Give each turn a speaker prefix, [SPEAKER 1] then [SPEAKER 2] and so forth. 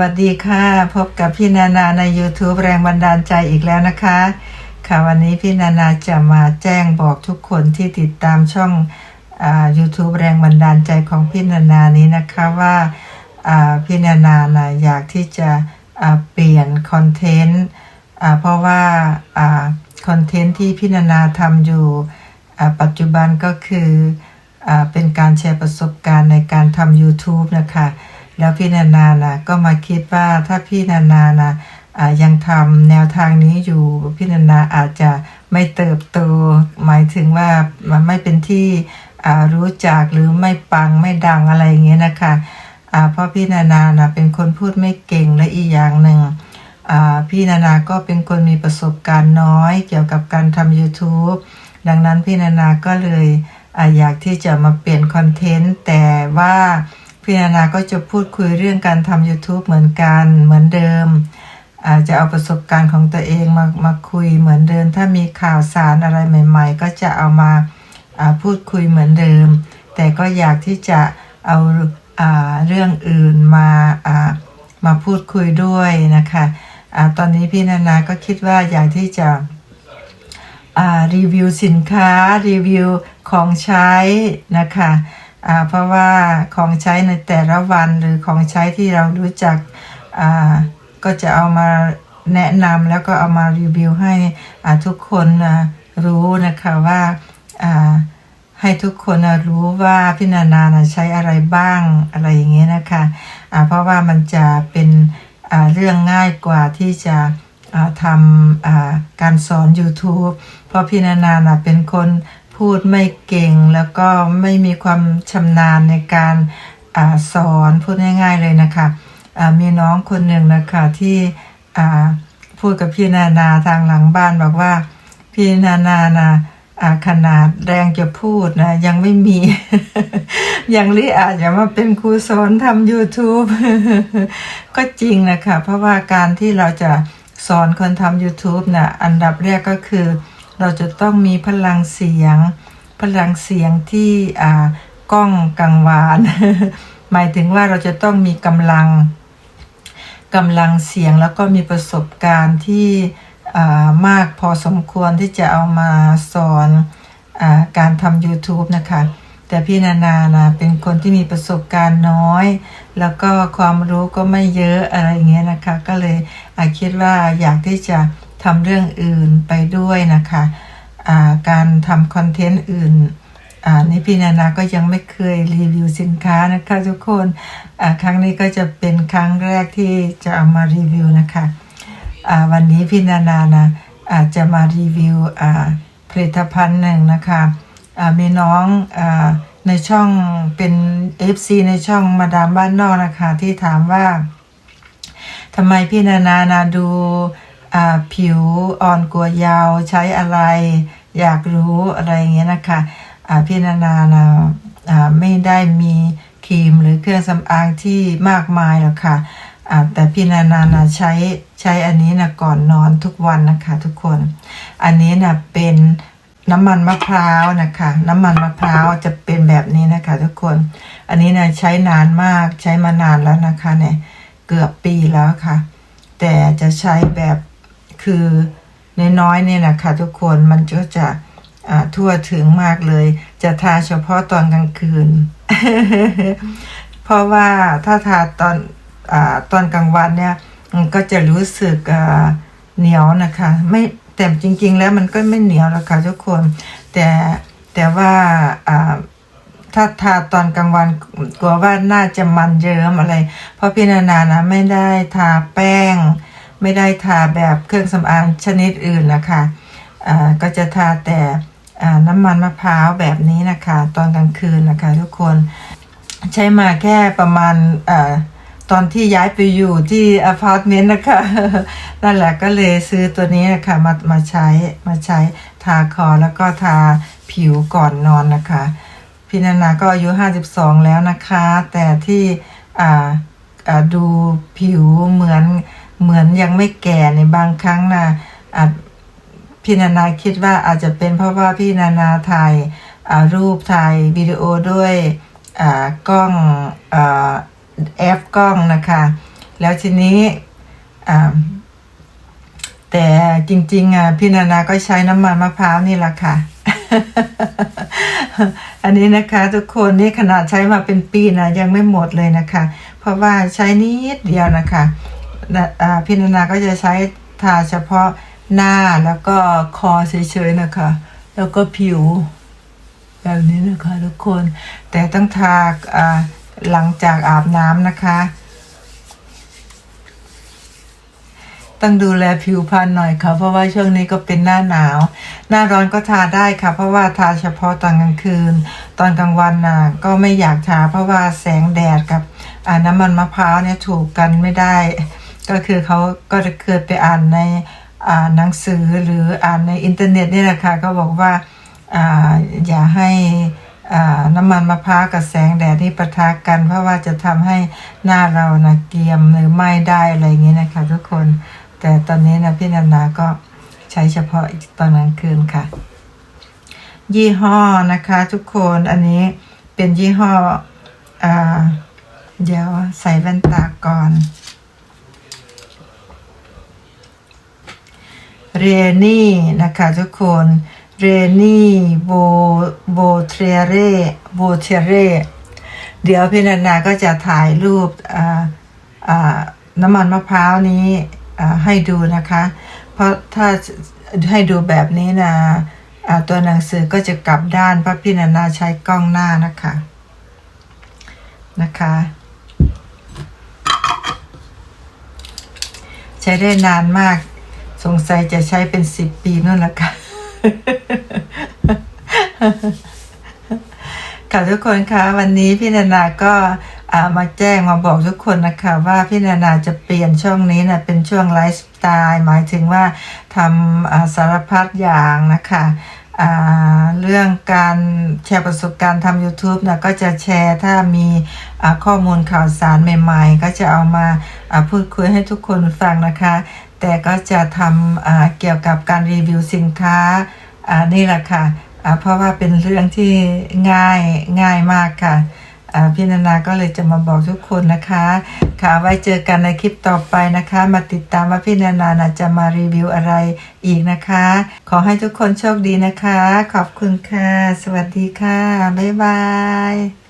[SPEAKER 1] วัสดีค่ะ พบกับพี่นานาใน YouTube แรงบันดาลใจอีกแล้วนะคะ ค่ะวันนี้พี่นานาจะมาแจ้งบอกทุกคนที่ติดตามช่องอา YouTube แรงบันดาลใจของพี่นานานี้นะคะว่าอ่าพี่นานานะอยากที่จะอ่าเปลี่ยนคอนเทนต์อ่าเพราะว่าอ่าคอนเทนต์ที่พี่นานาทำอยู่อ่าปัจจุบันก็คืออ่าเป็นการแชร์ประสบการณ์ในการทำ YouTube นะคะ แล้วพี่นานานะก็มาคิดว่าถ้าพี่นานานะยังทำแนวทางนี้อยู่พี่นานาอาจจะไม่เติบโต หมายถึงว่ามันไม่เป็นที่รู้จักหรือไม่ปังไม่ดังอะไรอย่างเงี้ยนะคะเพราะพี่นานานะเป็นคนพูดไม่เก่งและอีกอย่างหนึ่งพี่นานาก็เป็นคนมีประสบการณ์น้อยเกี่ยวกับการทำ YouTube ดังนั้นพี่นานาก็เลยออยากที่จะมาเปลี่ยนคอนเทนต์แต่ว่า พี่นานาก็จะพูดคุยเรื่องการทำ YouTube เหมือนกันเหมือนเดิมอาจจะเอาประสบการณ์ของตัวเองมามาคุยเหมือนเดิม ถ้ามีข่าวสารอะไรใหม่ ๆ ก็จะเอามาาพูดคุยเหมือนเดิม แต่ก็อยากที่จะเอาอาเรื่องอื่นมาามาพูดคุยด้วยนะคะอตอนนี้พี่นานาก็คิดว่าอยากที่จะรีวิวสินค้ารีวิวของใช้นะคะ เพราะว่าของใช้ในแต่ละวันหรือของใช้ที่เรารู้จักก็จะเอามาแนะนำแล้วก็เอามารีวิวให้ทุกคนรู้นะคะว่าให้ทุกคนรู้ว่าพี่นานาใช้อะไรบ้างอะไรอย่างเงี้ยนะคะอ่าเพราะว่ามันจะเป็นเรื่องง่ายกว่าที่จะทำการสอน YouTube เพราะพี่นานาเป็นคน พูดไม่เก่งแล้วก็ไม่มีความชำนาญในการอสอนพูดง่ายๆเลยนะคะอ่ามีน้องคนหนึ่งนะคะที่พูดกับพี่นานาทางหลังบ้านบอกว่า พี่นานานะขนาดแรงจะพูดนะ ยังไม่มี ยังลิอาจจะมาเป็นครูสอนทำ YouTube ก็จริงนะคะ เพราะว่าการที่เราจะสอนคนทำ YouTube นะอันดับแรกก็คือ เราจะต้องมีพลังเสียง พลังเสียงที่อ่าก้องกังวาน หมายถึงว่าเราจะต้องมีกำลังกำลังเสียงแล้วก็มีประสบการณ์ที่อ่ามากพอสมควรที่จะเอามาสอนอาการทำ YouTube นะคะ แต่พี่นานานะเป็นคนที่มีประสบการณ์น้อย แล้วก็ความรู้ก็ไม่เยอะอะไรเงี้ยนะคะ ก็เลยคิดว่าอยากที่จะ ทำเรื่องอื่นไปด้วยนะคะาการทำคอนเทนต์อื่นอ่านี่พี่นานาก็ยังไม่เคยรีวิวสินค้านะคะทุกคนครั้งนี้ก็จะเป็นครั้งแรกที่จะเอามารีวิวนะคะวันนี้พี่นานานะอาจจะมารีวิวผลิตภัณฑ์หนึ่งนะคะมีน้องอในช่องเป็น FC ในช่องมาดามบ้านนอกนะคะที่ถามว่าทำไมพี่นานานาดู ผิวอ่อนกว่ายาวใช้อะไร อยากรู้อะไรเงี้ยนะคะพี่นานานะอ่าไม่ได้มีครีมหรือเครื่องสำอางที่มากมายหรอกค่ะอ่าแต่พี่นานานะใช้ใช้อันนี้นะก่อนนอนทุกวันนะคะทุกคน อันนี้นะเป็นน้ำมันมะพร้าวนะคะ น้ำมันมะพร้าวจะเป็นแบบนี้นะคะทุกคน อันนี้นะใช้นานมากใช้มานานแล้วนะคะเนี่ยเกือบปีแล้วค่ะ แต่จะใช้แบบ คือน้อยๆเนี่ยนะคะทุกคนมันก็จะทั่วถึงมากเลย จะทาเฉพาะตอนกลางคืน เพราะว่าถ้าทาตอนอตอนกลางวันเนี่ยมันก็จะรู้สึกเหนียวนะคะ ไม่แต่จริง ๆ แล้วมันก็ไม่เหนียวหรอกค่ะทุกคน แต่แต่ว่าอ่าถ้าทาตอนกลางวันกลัวว่าน่าจะมันเยิ้มอะไร เพราะพี่นานานะไม่ได้ทาแป้ง ไม่ได้ทาแบบเครื่องสำอางชนิดอื่นนะคะอ่าก็จะทาแต่อ่าน้ำมันมะพร้าวแบบนี้นะคะ ตอนกลางคืนนะคะ ทุกคนใช้มาแค่ประมาณอาตอนที่ย้ายไปอยู่ที่อพาร์ตเมนต์นะคะนั่นแหละก็เลยซื้อตัวนี้นะคะมามาใช้มาใช้ทาคอแล้วก็ทาผิวก่อนนอนนะคะ พี่นานาก็อายุ 52 แล้วนะคะ แต่ที่อ่าอ่าดูผิวเหมือน เหมือนยังไม่แก่ในบางครั้งนะอ่าพี่นานาคิดว่าอาจจะเป็นเพราะว่าพี่นานาถ่ายรูปถ่ายวิดีโอด้วยกล้องแอปกล้องนะคะ แล้วทีนี้แต่จริงๆอะพี่นานาก็ใช้น้ำมันมะพร้าวนี่แหละค่ะ อันนี้นะคะทุกคนนี่ขนาดใช้มาเป็นปีนะยังไม่หมดเลยนะคะ เพราะว่าใช้นิดเดียวนะคะ พี่นานาก็จะใช้ทาเฉพาะหน้าแล้วก็คอเฉยๆนะคะ แล้วก็ผิว แบบนี้นะคะทุกคน แต่ต้องทาหลังจากอาบน้ำนะคะ ต้องดูแลผิวพรรณหน่อยค่ะ เพราะว่าช่วงนี้ก็เป็นหน้าหนาว หน้าร้อนก็ทาได้ค่ะ เพราะว่าทาเฉพาะตอนกลางคืน ตอนกลางวันน่ะก็ไม่อยากทาเพราะว่าแสงแดดกับน้ำมันมะพร้าวเนี่ยถูกกันไม่ได้ ก็คือเขาก็จะเคยไปอ่านในอ่าหนังสือหรืออ่านในอินเทอร์เน็ตนี่แหละค่ะก็บอกว่าอ่าอย่าให้อ่าน้ำมันมะพร้าวกับแสงแดดที่ปะทะกัน เพราะว่าจะทำให้หน้าเรานะเกรียมหรือไหม้ได้อะไรอย่างนี้นะคะทุกคน แต่ตอนนี้นะพี่นานาก็ใช้เฉพาะตอนกลางคืนค่ะ ยี่ห้อนะคะทุกคนอันนี้เป็นยี่ห้ออเดี๋ยวใส่แว่นตาก่อน เรนี่นะคะทุกคนเรนี่โบโบเทเรโบเทเรเดี๋ยวพี่นานาก็จะถ่ายรูปน้ำมันมะพร้าวนี้ให้ดูนะคะ เพราะถ้าให้ดูแบบนี้นะตัวหนังสือก็จะกลับด้านเพราะพี่นานาใช้กล้องหน้านะคะนะคะ ใช้ได้นานมาก สงสัยจะใช้เป็นสิบปีนั่นแหละค่ะ ค่ะทุกคนคะวันนี้พี่นานาก็ามาแจ้งมาบอกทุกคนนะคะ ว่าพี่นานาจะเปลี่ยนช่องนี้นะเป็นช่วงไลฟ์สไตล์หมายถึงว่าทำสารพัดอย่างนะคะเรื่องการแชร์ประสบการณ์ทำ YouTube นะก็จะแชร์ถ้ามีข้อมูลข่าวสารใหม่ๆ ก็จะเอามาพูดคุยให้ทุกคนฟังนะคะ แต่ก็จะทำเกี่ยวกับการรีวิวสินค้านี่แหละค่ะเพราะว่าเป็นเรื่องที่ง่ายง่ายมากค่ะพี่นานาก็เลยจะมาบอกทุกคนนะคะ ค่ะไว้เจอกันในคลิปต่อไปนะคะ มาติดตามว่าพี่นานานะจะมารีวิวอะไรอีกนะคะ ขอให้ทุกคนโชคดีนะคะ ขอบคุณค่ะ สวัสดีค่ะ บ๊ายบาย